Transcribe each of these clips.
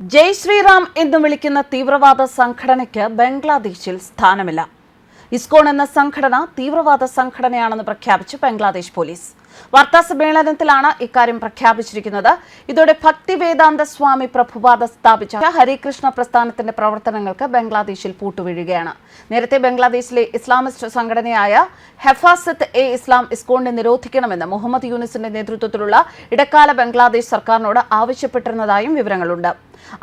ജയ് ശ്രീറാം എന്ന് വിളിക്കുന്ന തീവ്രവാദ സംഘടനയ്ക്ക് ബംഗ്ലാദേശിൽ സ്ഥാനമില്ല. ഇസ്കോൺ എന്ന സംഘടന തീവ്രവാദ സംഘടനയാണെന്ന് പ്രഖ്യാപിച്ചു ബംഗ്ലാദേശ് പോലീസ്. വാർത്താ സമ്മേളനത്തിലാണ് ഇക്കാര്യം പ്രഖ്യാപിച്ചിരിക്കുന്നത്. ഇതോടെ ഭക്തി വേദാന്ത സ്വാമി പ്രഭുപാദ സ്ഥാപിച്ച ഹരികൃഷ്ണ പ്രസ്ഥാനത്തിന്റെ പ്രവർത്തനങ്ങൾക്ക് ബംഗ്ലാദേശിൽ പൂട്ടുവീഴുകയാണ്. നേരത്തെ ബംഗ്ലാദേശിലെ ഇസ്ലാമിസ്റ്റ് സംഘടനയായ ഹെഫാസത്ത് എ ഇസ്ലാം ഇസ്കോണിനെ നിരോധിക്കണമെന്ന് മുഹമ്മദ് യൂനിസിന്റെ നേതൃത്വത്തിലുള്ള ഇടക്കാല ബംഗ്ലാദേശ് സർക്കാരിനോട് ആവശ്യപ്പെട്ടിരുന്നതായും വിവരങ്ങളുണ്ട്.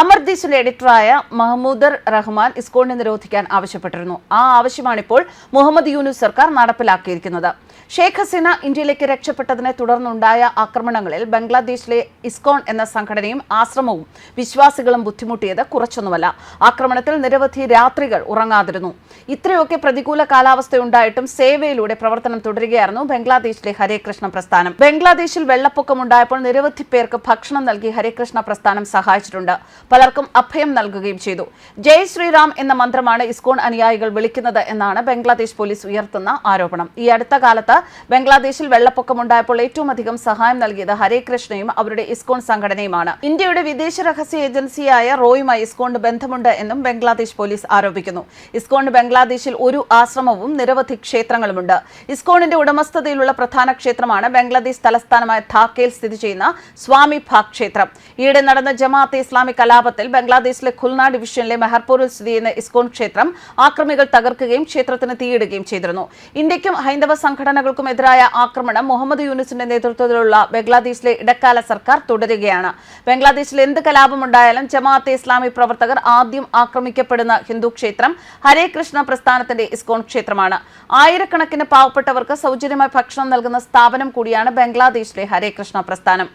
അമർദീസിന്റെ എഡിറ്ററായ മഹമ്മൂദർ റഹ്മാൻ ഇസ്കോണിനെ നിരോധിക്കാൻ ആവശ്യപ്പെട്ടിരുന്നു. ആ ആവശ്യമാണിപ്പോൾ മുഹമ്മദ് യൂനുസ് സർക്കാർ നടപ്പിലാക്കിയിരിക്കുന്നത്. ഷെയ്ഖ് ഹസീന ഇന്ത്യയിലേക്ക് രക്ഷപ്പെട്ടതിനെ തുടർന്നുണ്ടായ ആക്രമണങ്ങളിൽ ബംഗ്ലാദേശിലെ ഇസ്കോൺ എന്ന സംഘടനയും ആശ്രമവും വിശ്വാസികളും ബുദ്ധിമുട്ടിയത് കുറച്ചൊന്നുമല്ല. ആക്രമണത്തിൽ നിരവധി രാത്രികൾ ഉറങ്ങാതിരുന്നു. ഇത്രയൊക്കെ പ്രതികൂല കാലാവസ്ഥയുണ്ടായിട്ടും സേവയിലൂടെ പ്രവർത്തനം തുടരുകയായിരുന്നു ബംഗ്ലാദേശിലെ ഹരേകൃഷ്ണ പ്രസ്ഥാനം. ബംഗ്ലാദേശിൽ വെള്ളപ്പൊക്കമുണ്ടായപ്പോൾ നിരവധി പേർക്ക് ഭക്ഷണം നൽകി ഹരേകൃഷ്ണ പ്രസ്ഥാനം സഹായിച്ചിട്ടുണ്ട്. പലർക്കും അഭയം നൽകുകയും ചെയ്തു. ജയ് ശ്രീറാം എന്ന മന്ത്രമാണ് ഇസ്കോൺ അനുയായികൾ വിളിക്കുന്നത് എന്നാണ് ബംഗ്ലാദേശ് പോലീസ് ഉയർത്തുന്ന ആരോപണം. ഈ അടുത്ത കാലത്ത് ബംഗ്ലാദേശിൽ വെള്ളപ്പൊക്കമുണ്ടായപ്പോൾ ഏറ്റവും അധികം സഹായം നൽകിയത് ഹരേ കൃഷ്ണയും അവരുടെ ഇസ്കോൺ സംഘടനയുമാണ്. ഇന്ത്യയുടെ വിദേശ രഹസ്യ ഏജൻസിയായ റോയുമായി ഇസ്കോണിന് ബന്ധമുണ്ട് എന്നും ബംഗ്ലാദേശ് പോലീസ് ആരോപിക്കുന്നു. ഇസ്കോണിന് ബംഗ്ലാദേശിൽ ഒരു ആശ്രമവും നിരവധി ക്ഷേത്രങ്ങളുമുണ്ട്. ഇസ്കോണിന്റെ ഉടമസ്ഥതയിലുള്ള പ്രധാന ക്ഷേത്രമാണ് ബംഗ്ലാദേശ് തലസ്ഥാനമായ ധാക്കയിൽ സ്ഥിതി ചെയ്യുന്ന സ്വാമി ഭാഗ് ക്ഷേത്രം. ഈയിടെ നടന്ന ജമാഅത്തെ ഇസ്ലാമിക് കലാപത്തിൽ ബംഗ്ലാദേശിലെ ഖുൽനാ ഡിവിഷനിലെ മെഹർപൂരിൽ സ്ഥിതി ചെയ്യുന്ന ഇസ്കോൺ ക്ഷേത്രം ആക്രമികൾ തകർക്കുകയും ക്ഷേത്രത്തിന് തീയിടുകയും ചെയ്തിരുന്നു. ഇന്ത്യക്കും ഹൈന്ദവ സംഘടനകൾക്കും എതിരായ ആക്രമണം മുഹമ്മദ് യൂനിസിന്റെ നേതൃത്വത്തിലുള്ള ബംഗ്ലാദേശിലെ ഇടക്കാല സർക്കാർ തുടരുകയാണ്. ബംഗ്ലാദേശിൽ എന്ത് കലാപമുണ്ടായാലും ജമാഅത്തെ ഇസ്ലാമി പ്രവർത്തകർ ആദ്യം ആക്രമിക്കപ്പെടുന്ന ഹിന്ദു ക്ഷേത്രം ഹരേ കൃഷ്ണ പ്രസ്ഥാനത്തിന്റെ ഇസ്കോൺ ക്ഷേത്രമാണ്. ആയിരക്കണക്കിന് പാവപ്പെട്ടവർക്ക് സൗജന്യമായി ഭക്ഷണം നൽകുന്ന സ്ഥാപനം കൂടിയാണ് ബംഗ്ലാദേശിലെ ഹരേ കൃഷ്ണ പ്രസ്ഥാനം.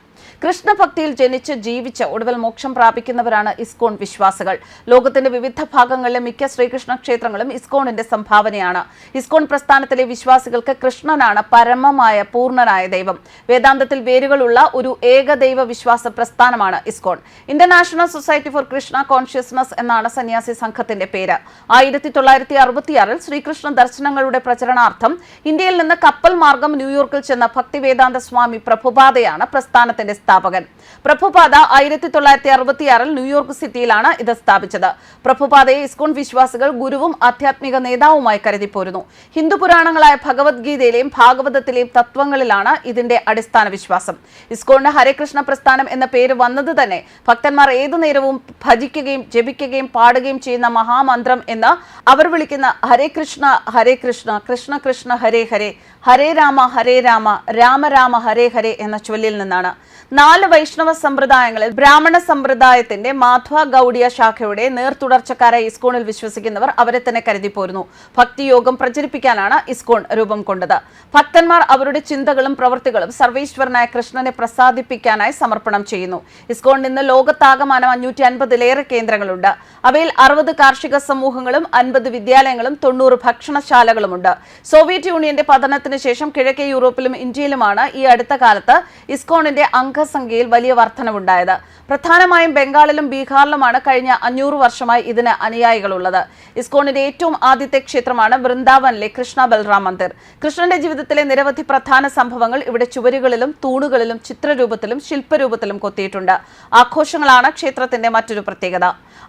കൃഷ്ണഭക്തിയിൽ ജനിച്ച് ജീവിച്ച് ഒടുവിൽ മോക്ഷം പ്രാപിക്കുന്നവരാണ് ഇസ്കോൺ വിശ്വാസികൾ. ലോകത്തിന്റെ വിവിധ ഭാഗങ്ങളിലെ മിക്ക ശ്രീകൃഷ്ണ ക്ഷേത്രങ്ങളും ഇസ്കോണിന്റെ സംഭാവനയാണ്. ഇസ്കോൺ പ്രസ്ഥാനത്തിലെ വിശ്വാസികൾക്ക് കൃഷ്ണനാണ് പരമമായ പൂർണനായ ദൈവം. വേദാന്തത്തിൽ വേരുകളുള്ള ഒരു ഏകദൈവ വിശ്വാസ പ്രസ്ഥാനമാണ് ISKCON. International society for Krishna consciousness എന്നാണ് സന്യാസി സംഘത്തിന്റെ പേര്. ആയിരത്തി തൊള്ളായിരത്തി അറുപത്തിയാറിൽ ശ്രീകൃഷ്ണ ദർശനങ്ങളുടെ പ്രചരണാർത്ഥം ഇന്ത്യയിൽ നിന്ന് കപ്പൽ മാർഗം ന്യൂയോർക്കിൽ ചെന്ന ഭക്തിവേദാന്ത സ്വാമി പ്രഭുപാതയാണ് പ്രസ്ഥാനത്തിന്റെ സ്ഥാപകൻ. പ്രഭുപാത ആയിരത്തി തൊള്ളായിരത്തി അറുപത്തിയാറിൽ ന്യൂയോർക്ക് സിറ്റിയിലാണ് ഇത് സ്ഥാപിച്ചത്. പ്രഭുപാതയെ ഇസ്കോൺ വിശ്വാസികൾ ഗുരുവും ആധ്യാത്മിക നേതാവുമായി കരുതിപ്പോരുന്നു. ഹിന്ദു പുരാണങ്ങളായ ഭഗവത്ഗീതയിലെയും ഭാഗവതത്തിലെയും തത്വങ്ങളിലാണ് ഇതിന്റെ അടിസ്ഥാന വിശ്വാസം. ഇസ്കോണിന് ഹരേകൃഷ്ണ പ്രസ്ഥാനം എന്ന പേര് വന്നത് തന്നെ ഭക്തന്മാർ ഏതു നേരവും ഭജിക്കുകയും ജപിക്കുകയും പാടുകയും ചെയ്യുന്ന മഹാമന്ത്രം എന്ന് അവർ വിളിക്കുന്ന ഹരേ കൃഷ്ണ ഹരേ കൃഷ്ണ കൃഷ്ണ കൃഷ്ണ ഹരേ ഹരേ ഹരേ രാമ ഹരേ രാമ രാമ രാമ ഹരേ ഹരേ എന്ന ചൊല്ലിൽ നിന്നാണ്. നാല് വൈഷ്ണവ സമ്പ്രദായങ്ങളിൽ ബ്രാഹ്മണ സമ്പ്രദായത്തിന്റെ മാധ്വ ഗൗഡിയ ശാഖയുടെ നേർത്തുടർച്ചക്കാരെ ഇസ്കോണിൽ വിശ്വസിക്കുന്നവർ അവരെ തന്നെ കരുതിപ്പോരുന്നു ഭക്തിയോഗം പ്രചരിപ്പിക്കാനാണ് ഇസ്കോൺ രൂപം കൊണ്ടത്. ഭക്തന്മാർ അവരുടെ ചിന്തകളും പ്രവൃത്തികളും സർവേശ്വരനായ കൃഷ്ണനെ പ്രസാദിപ്പിക്കാനായി സമർപ്പണം ചെയ്യുന്നു. ഇസ്കോൺ ഇന്ന് ലോകത്താകമാനം അഞ്ഞൂറ്റി അൻപതിലേറെ കേന്ദ്രങ്ങളുണ്ട്. അവയിൽ അറുപത് കാർഷിക സമൂഹങ്ങളും അൻപത് വിദ്യാലയങ്ങളും തൊണ്ണൂറ് ഭക്ഷണശാലകളുമുണ്ട്. സോവിയറ്റ് യൂണിയന്റെ പതനത്തിന് ശേഷം കിഴക്കേ യൂറോപ്പിലും ഇന്ത്യയിലുമാണ് ഈ അടുത്ത കാലത്ത് ഇസ്കോണിന്റെ അംഗസംഖ്യയിൽ വലിയ വർധനവുണ്ടായത്. പ്രധാനമായും ബംഗാളിലും ബീഹാറിലുമാണ് കഴിഞ്ഞ അഞ്ഞൂറ് വർഷമായി ഇതിന് അനുയായികളുള്ളത്. ഇസ്കോണിന്റെ ഏറ്റവും ആദ്യത്തെ ക്ഷേത്രമാണ് വൃന്ദാവനിലെ കൃഷ്ണ ബൽറാം മന്ദിർ. കൃഷ്ണന്റെ ജീവിതത്തിലെ നിരവധി പ്രധാന സംഭവങ്ങൾ ഇവിടെ ചുവരുകളിലും തൂണുകളിലും ചിത്രരൂപത്തിലും ശില്പരൂപത്തിലും കൊത്തിയിട്ടുണ്ട്. ആഘോഷങ്ങളാണ് ക്ഷേത്രത്തിന്റെ മറ്റൊരു പ്രത്യേകത.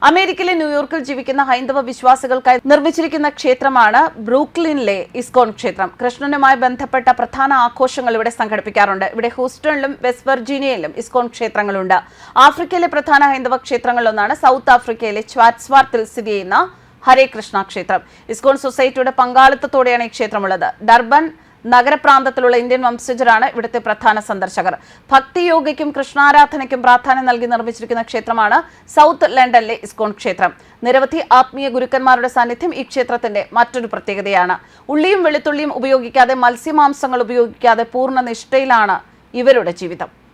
അമേരിക്കയിലെ ന്യൂയോർക്കിൽ ജീവിക്കുന്ന ഹൈന്ദവ വിശ്വാസികൾക്കായി നിർമ്മിച്ചിരിക്കുന്ന ക്ഷേത്രമാണ് ബ്രൂക്ലിനിലെ ഇസ്കോൺ ക്ഷേത്രം. കൃഷ്ണനുമായി ബന്ധപ്പെട്ട പ്രധാന ആഘോഷങ്ങൾ ഇവിടെ സംഘടിപ്പിക്കാറുണ്ട്. ഇവിടെ ഹൂസ്റ്റണിലും വെസ്റ്റ് വെർജീനിയയിലും ഇസ്കോൺ ക്ഷേത്രങ്ങളുണ്ട്. ആഫ്രിക്കയിലെ പ്രധാന ഹൈന്ദവ ക്ഷേത്രങ്ങളിലൊന്നാണ് സൗത്ത് ആഫ്രിക്കയിലെ ചാറ്റ്സ്വാർത്തിൽ സ്ഥിതി ചെയ്യുന്ന ഹരേ കൃഷ്ണ ക്ഷേത്രം. ഇസ്കോൺ സൊസൈറ്റിയുടെ പങ്കാളിത്തത്തോടെയാണ് ഈ ക്ഷേത്രമുള്ളത്. ഡർബൻ നഗരപ്രാന്തത്തിലുള്ള ഇന്ത്യൻ വംശജരാണ് ഇവിടുത്തെ പ്രധാന സന്ദർശകർ. ഭക്തിയോഗയ്ക്കും കൃഷ്ണാരാധനയ്ക്കും പ്രാധാന്യം നൽകി നിർമ്മിച്ചിരിക്കുന്ന ക്ഷേത്രമാണ് സൗത്ത് ലണ്ടനിലെ ഇസ്കോൺ ക്ഷേത്രം. നിരവധി ആത്മീയ ഗുരുക്കന്മാരുടെ സാന്നിധ്യം ഈ ക്ഷേത്രത്തിന്റെ മറ്റൊരു പ്രത്യേകതയാണ്. ഉള്ളിയും വെളുത്തുള്ളിയും ഉപയോഗിക്കാതെ മത്സ്യമാംസങ്ങൾ ഉപയോഗിക്കാതെ പൂർണ നിഷ്ഠയിലാണ് ഇവരുടെ ജീവിതം.